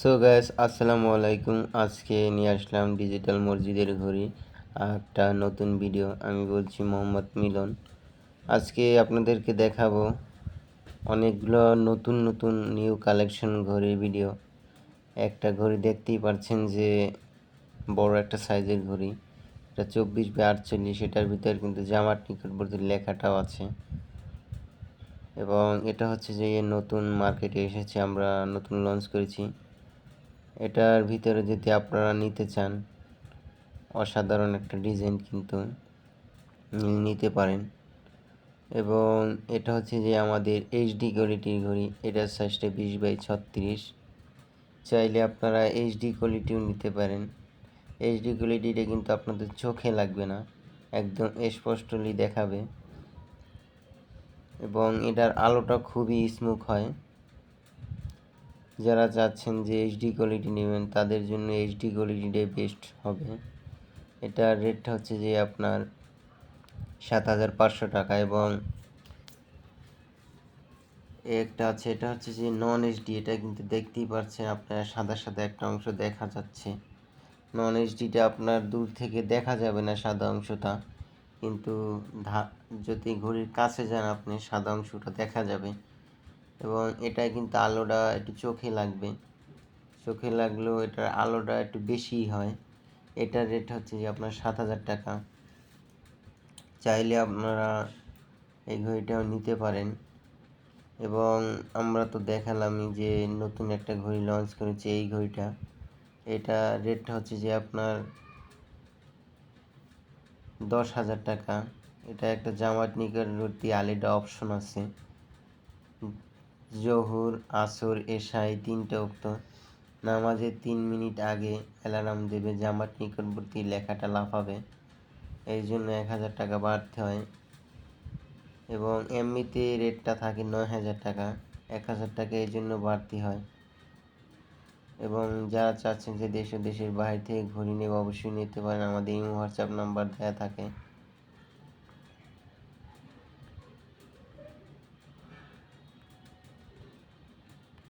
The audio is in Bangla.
সো গ্যাস আসসালামু আলাইকুম আজকে নিয়ে আসলাম ডিজিটাল মসজিদের ঘড়ি একটা নতুন ভিডিও আমি বলছি মোহাম্মদ মিলন। আজকে আপনাদেরকে দেখাবো অনেকগুলো নতুন নতুন নিউ কালেকশন ঘড়ির ভিডিও একটা ঘড়ি দেখতেই পাচ্ছেন যে বড় একটা সাইজের ঘড়ি। এটা চব্বিশ বাই আটচল্লিশ, এটার ভিতরে কিন্তু জামার নিকটবর্তী লেখাটাও আছে। এবং এটা হচ্ছে যে নতুন মার্কেটে এসেছে, আমরা নতুন লঞ্চ করেছি। এটার ভিতরে যদি আপনারা নিতে চান, অসাধারণ একটা ডিজাইন কিন্তু নিতে পারেন। এবং এটা হচ্ছে যে আমাদের এইচডি কোয়ালিটির ঘড়ি, এটার সাইজটা বিশ বাই ছত্রিশ। চাইলে আপনারা এইচডি কোয়ালিটিও নিতে পারেন। এইচডি কোয়ালিটিটা কিন্তু আপনাদের চোখে লাগবে না, একদম স্পষ্টলি দেখাবে। এবং এটার আলোটা খুবই স্মুথ হয়। যারা চাচ্ছেন যে এইচডি কোয়ালিটি নেবেন, তাদের জন্য এইচডি কোয়ালিটিটাই বেস্ট হবে। এটার রেটটা হচ্ছে যে আপনার সাত হাজার পাঁচশো টাকা এবং একটা আছে, এটা হচ্ছে যে নন এইচডি এটা কিন্তু দেখতেই পাচ্ছেন আপনার সাদা সাদা একটা অংশ দেখা যাচ্ছে। নন এইচডিটা আপনার দূর থেকে দেখা যাবে না সাদা অংশটা, কিন্তু ধা যদি ঘড়ির কাছে যান আপনি, সাদা অংশটা দেখা যাবে। এবং এটা কিন্তু আলোটা একটু চোখে লাগবে। চোখে লাগলেও এটার আলোটা একটু বেশি হয়। এটার রেট হচ্ছে যে আপনার সাত হাজার টাকা। চাইলে আপনারা এই ঘড়িটাও নিতে পারেন। এবং আমরা তো দেখালামই যে নতুন একটা ঘড়ি লঞ্চ করেছে এই ঘড়িটা। এটা রেটটা হচ্ছে যে আপনার দশ হাজার টাকা। এটা একটা জামাত নিকটবর্তী আলিডা অপশন আছে। জহুর, আসর এশাই তিনটে উক্ত। নামাজের তিন মিনিট আগে অ্যালার্ম দেবে জামাত নিকটবর্তী লেখাটা লাফাবে। এই জন্য এক হাজার টাকা বাড়তে হয়। এবং এমনিতে রেটটা থাকে নয় হাজার টাকা। এক হাজার টাকা এই জন্য বাড়তি হয়। এবং যারা চাচ্ছেন যে দেশ ও দেশের বাইরে থেকে ঘড়ি নেবে, অবশ্যই নিতে পারেন। আমাদের ইমো হোয়াটসঅ্যাপ নাম্বার দেওয়া থাকে।